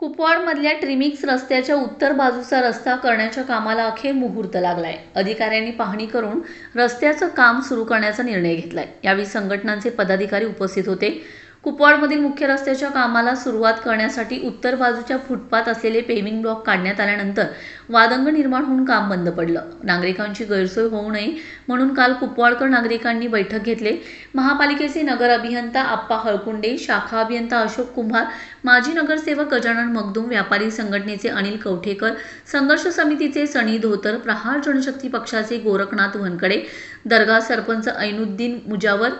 कुपवाडमधल्या trimix रस्त्याच्या उत्तर बाजूचा रस्ता करण्याच्या कामाला अखेर मुहूर्त लागलाय. अधिकाऱ्यांनी पाहणी करून रस्त्याचं काम सुरू करण्याचा निर्णय घेतलाय. यावेळी संघटनांचे पदाधिकारी उपस्थित होते. कुपवाडमधील मुख्य रस्त्याच्या कामाला सुरुवात करण्यासाठी उत्तर बाजूच्या फुटपाथ असलेले पेमिंग ब्लॉक काढण्यात आल्यानंतर वादंग निर्माण होऊन काम बंद पडलं. नागरिकांची गैरसोय होऊ नये म्हणून काल कुपवाडकर नागरिकांनी बैठक घेतले. महापालिकेचे नगर अभियंता आप्पा हळकुंडे शाखा अभियंता अशोक कुंभार माजी नगरसेवक गजानन मगदूम व्यापारी संघटनेचे अनिल कवठेकर संघर्ष समितीचे सनी धोतर प्रहार जनशक्ती पक्षाचे गोरखनाथ वनकडे दर्गा सरपंच ऐनुद्दीन मुजावर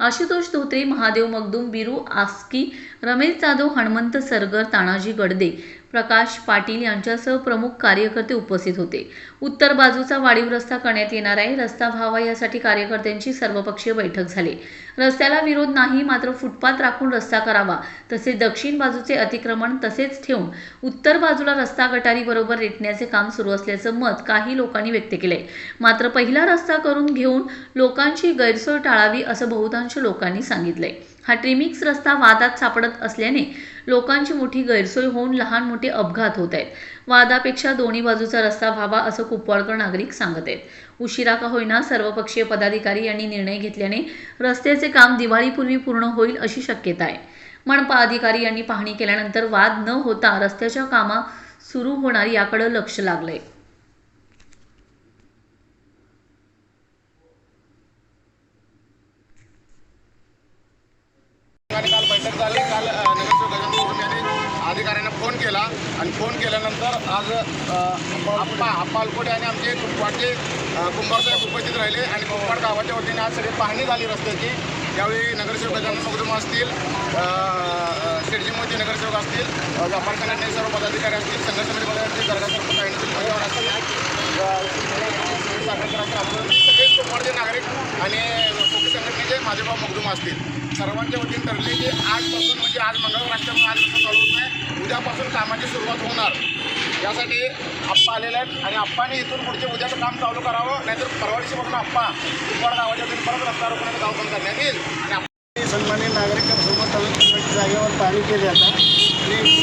आशुतोष धोत्रे महादेव मगदुम बिरू आस्की रमेश जाधव हणमंत सरगर तानाजी गडदे प्रकाश पाटील यांच्यासह प्रमुख कार्यकर्ते उपस्थित होते. उत्तर बाजूचा वाढीव रस्ता करण्यात येणार आहे. रस्ता व्हावा यासाठी कार्यकर्त्यांची सर्वपक्षीय बैठक झाली. रस्त्याला विरोध नाही मात्र फुटपाथ राखून रस्ता करावा तसेच दक्षिण बाजूचे अतिक्रमण तसेच ठेवून उत्तर बाजूला रस्ता गटारी बरोबर रेटण्याचे काम सुरू असल्याचं मत काही लोकांनी व्यक्त केलंय. मात्र पहिला रस्ता करून घेऊन लोकांची गैरसोय टाळावी असं बहुतांश लोकांनी सांगितलंय. हा ट्रिमिक्स रस्ता वादात सापडत असल्याने लोकांची मोठी गैरसोय होऊन लहान मोठे अपघात होत आहेत. वादापेक्षा दोन्ही बाजूचा रस्ता व्हावा असं कुपवाडकर नागरिक सांगत आहेत. उशिरा का होईना सर्वपक्षीय पदाधिकारी यांनी निर्णय घेतल्याने रस्त्याचे काम दिवाळीपूर्वी पूर्ण होईल अशी शक्यता आहे. मनपा अधिकारी यांनी पाहणी केल्यानंतर वाद न होता रस्त्याच्या कामा सुरू होणार याकडे लक्ष लागलंय. ठिकाणी काल काल नगरसेवक गजानन यांनी अधिकाऱ्यांना फोन केला. आणि फोन केल्यानंतर आज आप्पा आप्पा अलकोटे आणि आमचे कुंभारचे कुंभारसाहेब उपस्थित राहिले. आणि कुंभार गावाच्या वतीने आज सगळी पाहणी झाली रस्त्याची. यावेळी नगरसेवक गजानन मगदुम असतील अ, मोदी नगरसेवक असतील व्यापार संघटनेचे सर्व पदाधिकारी असतील संघर्ष समिती पदाधिकारी दर्गा सरपंच ऐनूद्दीन मुजावर असतील. अ, सगळे कुंभारचे नागरिक आणि कोकी संघटनेचे माझेभाव मगदुम असतील. सर्वांच्या वतीने ठरले की आजपासून म्हणजे आज मंगळवार असल्यामुळे आज चालू होत नाही उद्यापासून कामाची सुरुवात होणार. यासाठी आप्पा आलेले आहेत आणि आप्पाने इथून पुढचे उद्याचं काम चालू करावं नाहीतर परवाडीशी बघून आप्पा. कुंभार गावाच्या वतीने परत रस्ता रोखण्याचं गाव बंद करण्यात येईल. आणि आप्पा नागरिकांसोबत आम्ही जागेवर पाणी केली आता. आणि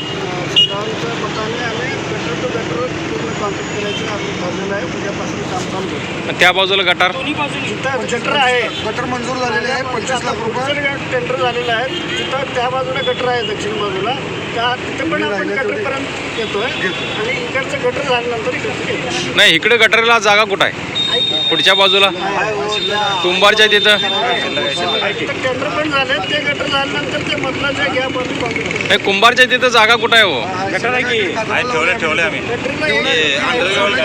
गावांच्या मताने आम्ही पेट्रोल टू पेट्रोल पूर्ण कॉन्ट्रॅक्ट करायचं आम्ही ठरलेलं आहे. उद्यापासून त्या बाजूला गटार? तिथं गटर आहे गटर मंजूर झालेले आहे पंचवीस लाख रुपये. टेंडर झालेलं आहे. तिथं त्या बाजूला गटर आहे दक्षिण बाजूला त्या तिथं पण आपण गटरपर्यंत येतोय आणि इकडचं गटर झाल्यानंतर नाही इकडे गटारीला जागा कुठं आहे? पुढच्या बाजूला? कुंभारच्या तिथं? टेंडर पण झाले ते गटर झाल्यानंतर ते मधलं जे गॅप आम्ही. कॉन्ट्रॅक्ट करू नाही कुंभारच्या तिथं जागा कुठं आहे. हो गटर आहे? की ठेवले ठेवले आम्ही अंडरग्राऊंड